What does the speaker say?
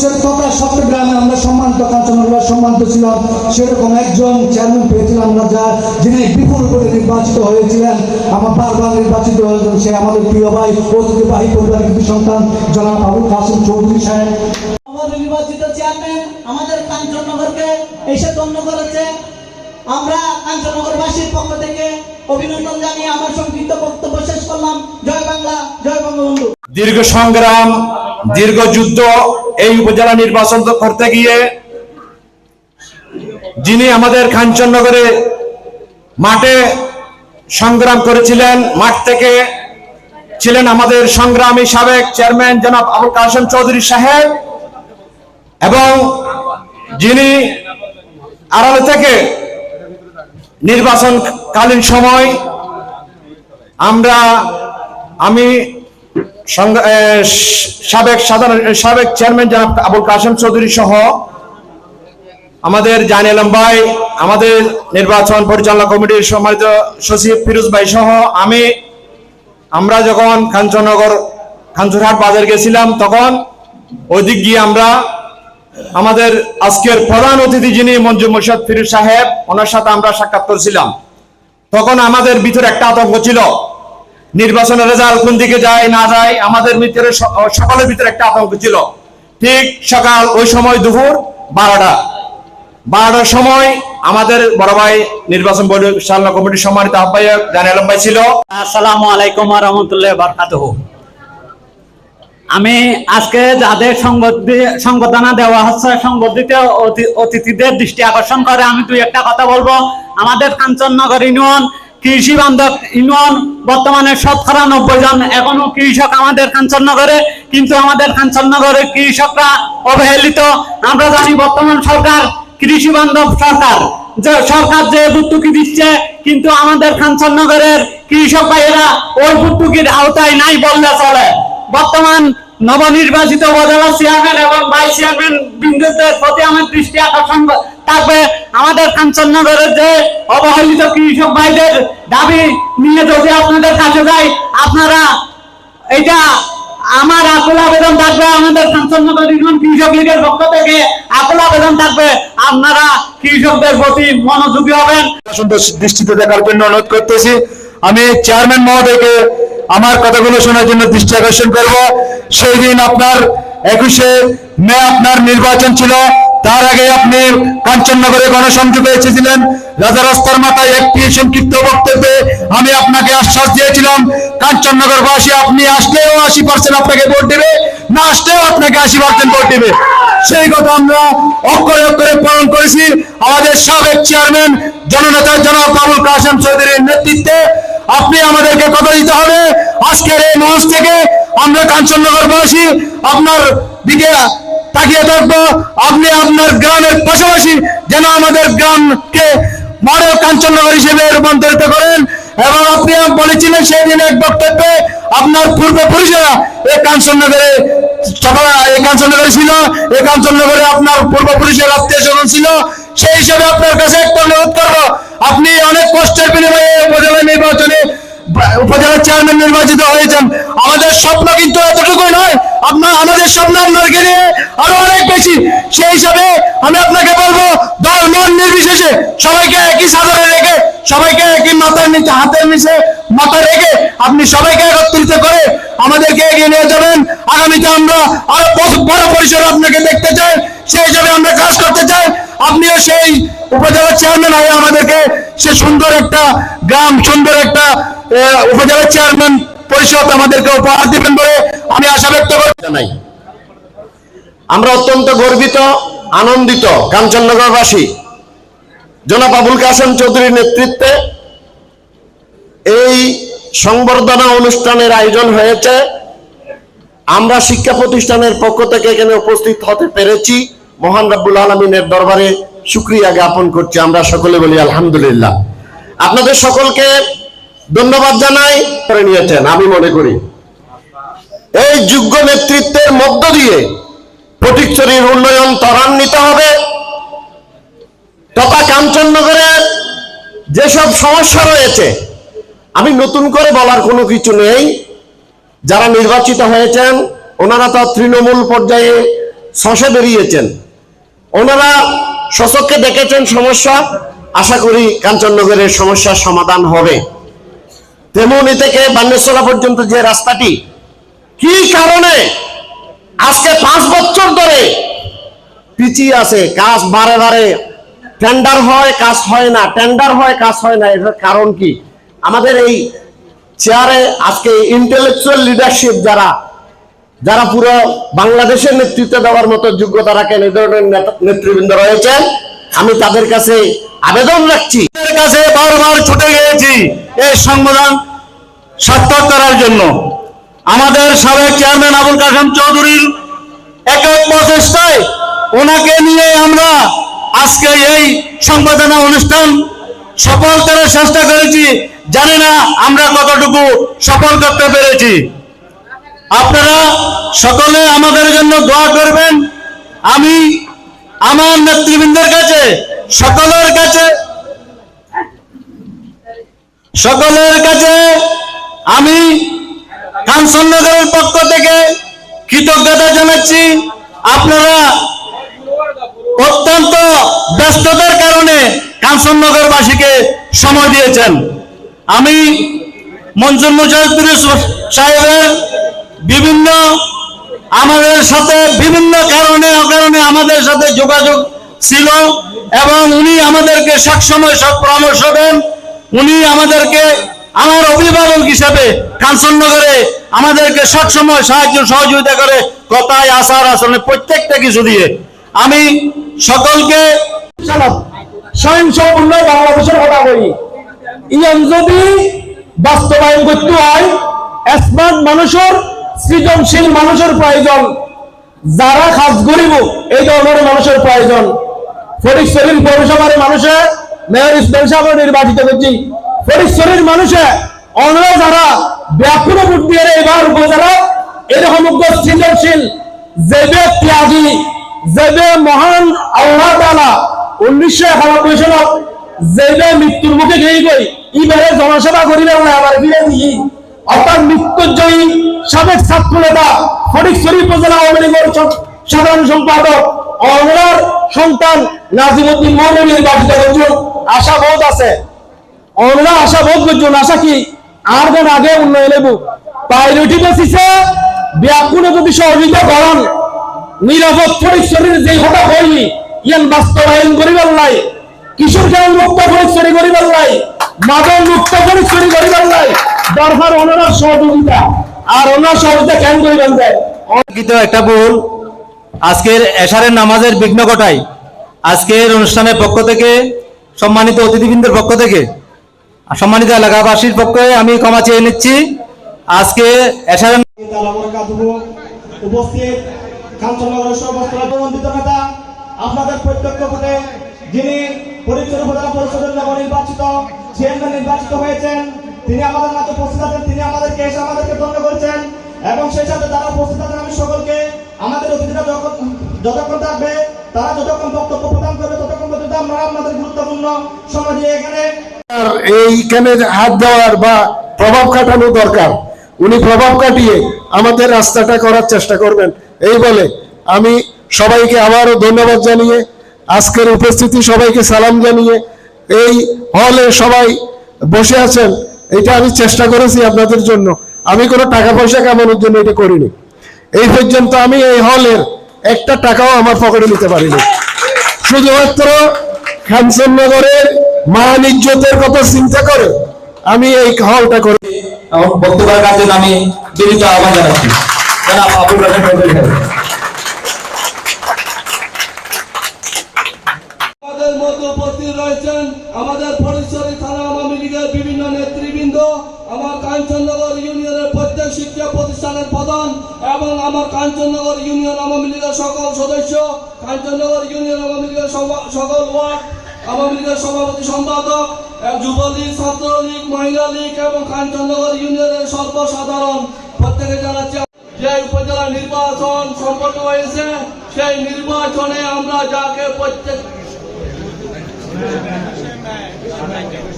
পরিষদ তথা চট্টগ্রামে আমরা সম্মানিত কাঞ্চনগর সম্মানিত ছিলাম। সেরকম একজন চেয়ারম্যান পেয়েছিলাম আমরা যা যিনি বিপুল করে নির্বাচিত হয়েছিলেন। আমার বারবার নির্বাচিত হয়েছেন সে আমাদের প্রিয় ভাই ঐতিহ্যবাহী পরিবারের কিছু সন্তান জনাব আবুল কাসিম চৌধুরী সাহেব। আমাদের নির্বাচিত চেয়ারম্যান আমাদের কাঞ্চননগরকে এসে ধন্য করেছে। আমরা কাঞ্চননগরবাসীর পক্ষ থেকে অভিনন্দন জানিয়ে আমার সংক্ষিপ্ত বক্তব্য শেষ করলাম। জয় বাংলা জয় বঙ্গবন্ধু। দীর্ঘ সংগ্রাম দীর্ঘ যুদ্ধ এই উপজেলা নির্বাচন করতে গিয়ে যিনি আমাদের কাঞ্চননগরে মাঠে সংগ্রাম করেছিলেন, মাঠ থেকে ছিলেন আমাদের সংগ্রামী সাবেক চেয়ারম্যান জনাব আবুল কাসেম চৌধুরী সাহেব এবং যিনি আড়ালে থেকে নির্বাচনকালীন সময় আমরা, আমি সাবেক সাধারণ সাবেক চেয়ারম্যান জনাব আবুল কাসেম চৌধুরী সহ আমাদের জান এলম ভাই, আমাদের নির্বাচন পরিচালনা কমিটির সম্মানিত সচিব ফিরোজ ভাই সহ আমি, আমরা যখন কাঞ্চনগর খানচুরহাট বাজার গেছিলাম, তখন ওই দিক গিয়ে আমরা আমাদের আজকের প্রধান অতিথি যিনি মঞ্জু মোর্শদ ফিরুজ সাহেব, ওনার সাথে আমরা সাক্ষাৎ করছিলাম। তখন আমাদের ভিতরে একটা আতঙ্ক ছিল। নির্বাচনের রেজাল্ট কোন দিকে যায়, না যায়, আমাদের ভিতরে সকলের ভিতরে একটা আতঙ্ক ছিল। ঠিক সকাল ওই সময় দুপুর বারোটা। বারোটার সময় আমাদের বড় ভাই নির্বাচন পরিচালনা কমিটির সম্মানিত আহ্বায়ক জান আলম ভাই ছিল। আসসালামু আলাইকুম রহমতুল্লাহ বারকাতুহ। আমি আজকে যাদের সংবর্ধনা দেওয়া হচ্ছে, সংবর্ধিত অতি- অতিথিদের দৃষ্টি আকর্ষণ করে আমি দুই একটা কথা বলব। আমাদের কাঞ্চননগর ইউনিয়ন কৃষি বান্ধব ইউনিয়ন, বর্তমানে শতকরা নব্বই জন। এখনও কৃষক আমাদের কাঞ্চননগরে, কিন্তু আমাদের কাঞ্চননগরে কৃষকরা অবহেলিত। আমরা জানি বর্তমান সরকার কৃষি বান্ধব সরকার। যে সরকার যে ভর্তুকি দিচ্ছে, কিন্তু আমাদের কাঞ্চননগরের কৃষক ভাইয়েরা ওই ভর্তুকির আওতায় নাই বললে চলে। বর্তমান নবনির্বাচিত উপজেলা চেয়ারম্যান এবং ভাইস চেয়ারম্যান বিন্দুদের প্রতি আমার দৃষ্টি আকর্ষণ। থাকবে আমাদের কাঞ্চননগরের যে অবহেলিত কৃষক ভাইদের দাবি নিয়ে যদি আপনাদের কাছে যাই, আপনারা এটা আমার আকুল আবেদন থাকবে, আমাদের কাঞ্চননগর ইউনিয়ন কৃষক লীগের পক্ষ থেকে আকুল আবেদন থাকবে। আপনারা কৃষকদের প্রতি মনোযোগী হবেন। দৃষ্টিতে দেখার জন্য অনুরোধ করতেছি। আমি চেয়ারম্যান মহোদয়কে আমার কথাগুলো শোনার জন্য দৃষ্টি আকর্ষণ করব। সেই দিন আপনার একুশে মে আপনার নির্বাচন ছিল। তার আগে আপনি কাঞ্চননগরে গণসংযোগে এসেছিলেন। রাজা রাস্তার মাথায় একটি সংক্ষিপ্ত বক্তব্যে আমি আপনাকে আশ্বাস দিয়েছিলাম কাঞ্চননগর বাসী আপনি আসলেও আশি পার্সেন্ট আপনাকে ভোট দেবে, না আসলেও আপনাকে আশি পার্সেন্ট ভোট দেবে। সেই কথা আমরা অক্ষরে অক্ষরে পালন করেছি। আমাদের সাবেক চেয়ারম্যান জননেতা জনাব আবুল কাসেম চৌধুরীর নেতৃত্বে আপনি আমাদেরকে কথা দিতে হবে। আজকের এই মঞ্চ থেকে আমরা কাঞ্চননগরবাসী আপনার দিকে তাকিয়ে থাকব। আপনি আপনার গ্রামের পাশাপাশি যেন আমাদের গ্রামকে মডেল কাঞ্চননগর হিসেবে রূপান্তরিত করেন। এবং আপনি বলেছিলেন সেই দিন এক বক্তব্যে আপনার পূর্বপুরুষেরা এই কাঞ্চননগরে এই কাঞ্চননগরে আপনার পূর্বপুরুষের আত্মীয় ছিল। সেই হিসাবে আপনার কাছে আপনি অনেক কষ্টের নির্বাচনে নির্বাচিত হয়েছেন। আমাদের স্বপ্ন কিন্তু নয় আপনার আমাদের স্বপ্ন আপনাকে নিয়ে আরও অনেক বেশি। সেই হিসাবে আমি আপনাকে বলব দল মন নির্বিশেষে সবাইকে একই সাদরে রেখে সবাইকে একই মাথার নিচে হাতের নিচে মাথা রেখে আপনি সবাইকে একত্রিত করে আমাদেরকে এগিয়ে নিয়ে যাবেন। আগামীতে আমরা আরও বড়- পরিসরে আপনাকে দেখতে চাই। সেই হিসাবে আমরা কাজ করতে চাই। আপনিও সেই উপজেলা চেয়ারম্যান হয়ে আমাদেরকে সে সুন্দর একটা গ্রাম সুন্দর একটা আহ, উপজেলা চেয়ারম্যান পরিষদ আমাদেরকে উপহার দিবেন বলে আমি আশা ব্যক্ত জানাই। আমরা অত্যন্ত গর্বিত, আনন্দিত কাঞ্চননগরবাসী। জনাব আবুল কাসেম চৌধুরীর নেতৃত্বে এই সংবর্ধনা অনুষ্ঠানের আয়োজন হয়েছে। আমরা শিক্ষা প্রতিষ্ঠানের পক্ষ থেকে এখানে উপস্থিত হতে পেরেছি। মহান রাব্বুল আলমিনের দরবারে শুক্রিয়া জ্ঞাপন করছি আমরা সকলে বলি আলহামদুলিল্লাহ। আপনাদের সকলকে ধন্যবাদ জানাই। করে নিয়েছেন আমি মনে করি। এই যোগ্য নেতৃত্বের মধ্য দিয়ে ফটিকছড়ির উন্নয়ন ত্বরান্বিত হবে। তথা কাঞ্চননগরের যেসব সমস্যা রয়েছে আমি নতুন করে বলার কোনো কিছু নেই। যারা নির্বাচিত হয়েছেন ওনারা তো তৃণমূল পর্যায়ে শশে বেরিয়েছেন। ওনারা সচককে দেখেছেন সমস্যা। আশা করি কাঞ্চননগরের সমস্যার সমাধান হবে। তেমনি থেকে বান্যসলা পর্যন্ত যে রাস্তাটি, কি কারণে আজকে পাঁচ বছর ধরে পিছিয়ে আছে? কাজ বারে বারে টেন্ডার হয়, কাজ হয় না টেন্ডার হয়, কাজ হয় না, এটার কারণ কি? আমাদের এই চেয়ারে আজকে ইন্টেলেকচুয়াল লিডারশিপ যারা যারা পুরো বাংলাদেশের নেতৃত্ব দেওয়ার মতো যোগ্যতা রাখেন এই ধরনের নেতৃবৃন্দ রয়েছেন। আমি তাদের কাছে আবেদন রাখছি। আপনাদের কাছে বারবার ছুটে গিয়েছি এই সংবিধান সার্থক করার জন্য। আমাদের সাবেক চেয়ারম্যান আবুল কাসেম চৌধুরীর এক এক প্রচেষ্টায় ওনাকে নিয়ে আমরা আজকে এই সংবর্ধনা অনুষ্ঠান সফল করার চেষ্টা করেছি। জানি না আমরা কতটুকু সফল করতে পেরেছি। আপনারা সকলে আমাদের জন্য দোয়া করবেন। আমি আমার নেতৃবৃন্দের কাছে, সকলের কাছে সকলের কাছে আমি কাঞ্চননগরের পক্ষ থেকে কৃতজ্ঞতা জানাচ্ছি। আপনারা অত্যন্ত ব্যস্ততার কারণে কাঞ্চননগরবাসীকে সময় দিয়েছেন। আমি মঞ্জুর মুজাহিদুর সাহেবের বিভিন্ন আমাদের সাথে বিভিন্ন কারণে আমাদের সাথে যোগাযোগ ছিল এবং উনি আমাদেরকে সবসময় সব পরামর্শ দেন। উনি আমাদেরকে আমার অভিভাবক হিসাবে কাঞ্চননগরে আমাদেরকে সবসময় সাহায্য সহযোগিতা করে কথায় আসার আসলে প্রত্যেকটা কিছু দিয়ে। আমি সকলকে স্বয়ং বাংলাদেশের কথা বলি ইয়ান যদি বাস্তবায়ন করতে হয় স্মার্ট মানুষের সৃজনশীল মানুষের প্রয়োজন। যারা কাজ করিব এই ধরনের মানুষের প্রয়োজন। ফরিশ্বরীর পৌরসভার মানুষে, মেয়র ইসমাইল সাহেব নির্বাচিত করছি ফরিশ্বরীর মানুষে অন্য যারা ব্যাকুল ভোট দিয়ে এবার উপজেলা, এরকম সৃজনশীল যেবে ত্যাগী যেবে মহান আল্লাহ তালা উনিশশো একানব্বই সালত যেবে মৃত্যুর মুখে গিয়ে গই ইবারে জনসেবা করিলে না আবার ফিরে দিই অর্থাৎ মৃত্যুজয়ী সাবেক ছাত্র নেতা ফটিকছড়ি উপজেলা আওয়ামী লীগের সাধারণ সম্পাদক অনলার সন্তান নাজিমুদ্দিন মোহাম্মদ নির্বাচিত করছেন আশা বহুত আছে। অনলা আশা বোধ করছেন আশা কি আর কোন আগে উন্নয়ন লেবু প্রায়োরিটি বেসিসে ব্যাকুণে যদি সহযোগিতা করেন, নিরাপদ পরিসরের যে কথা কইনি ইয়ান বাস্তবায়ন করিবার নাই। কিশোর খেলার মুক্ত পরিচয় করিবার নাই। মাদক মুক্ত পরিচয় করিবার নাই। দরকার ওনার সহযোগিতা। আর ওনার সহযোগিতা কেন করিবেন একটা ভুল। আজকের এশারের নামাজের বিঘ্ন ঘটায় আজকের অনুষ্ঠানের পক্ষ থেকে সম্মানিত অতিথিবৃন্দের পক্ষ থেকে সম্মানিত এলাকাবাসীর পক্ষে আমি ক্ষমা চেয়ে নিচ্ছি। আজকে এশারের উপস্থিত নেতা আপনাদের প্রত্যক্ষ ভোটে যিনি পরিচয় উপজেলা পরিষদের নবনির্বাচিত চেয়ারম্যান নির্বাচিত হয়েছেন তিনি আমাদের মাঝে উপস্থিত আছেন, তিনি আমাদেরকে এসে আমাদেরকে ধন্য করেছেন। এবং সেই সাথে যারা উপস্থিত আছেন, আমি সকলকে আমাদের অতিথিরা যতক্ষণ থাকবে, তারা যতক্ষণ বক্তব্য প্রদান করবে, ততক্ষণ পর্যন্ত আমরা আপনাদের গুরুত্বপূর্ণ সময় দিয়ে এখানে এইখানে হাত দেওয়ার বা প্রভাব খাটানো দরকার, উনি প্রভাব কাটিয়ে আমাদের রাস্তাটা করার চেষ্টা করবেন। এই বলে আমি সবাইকে আবারও ধন্যবাদ জানিয়ে, আজকের উপস্থিতি সবাইকে সালাম জানিয়ে, এই হলে সবাই বসে আছেন। এটা আমি চেষ্টা করেছি আপনাদের জন্য। আমি কোনো টাকা পয়সা কামানোর জন্য এটা করিনি। এই পর্যন্ত আমি এই হলের একটা টাকাও আমার পকেটে নিতে পারিনি। শুধুমাত্র খানসনগরের মান ইজ্জতের কথা চিন্তা করে আমি এই হলটা করে। বক্তব্য জন্য আমি বিনীত আহ্বান জানাচ্ছি জনাব আবুল রাজা চৌধুরী সাহেব। আমাদের মধ্যে উপস্থিত রয়েছেন আমাদের পরিসরী থানা আওয়ামী লীগের বিভিন্ন নেতৃবৃন্দ, আমার কাঞ্চননগর ইউনিয়নের প্রত্যেক শিক্ষা প্রতিষ্ঠানের প্রধান এবং আমার কাঞ্চননগর ইউনিয়ন আওয়ামী লীগের সকল সদস্য, কাঞ্চননগর ইউনিয়ন আওয়ামী লীগের সকল ওয়ার্ড, আওয়ামী লীগের সভাপতি সম্পাদক যুবলীগ, ছাত্রলীগ মহিলা লীগ এবং কাঞ্চননগর ইউনিয়নের সর্বসাধারণ প্রত্যেকে জানাচ্ছি, যে উপজেলা নির্বাচন সম্পন্ন হয়েছে, সেই নির্বাচনে আমরা যাকে প্রত্যেক 就是现在三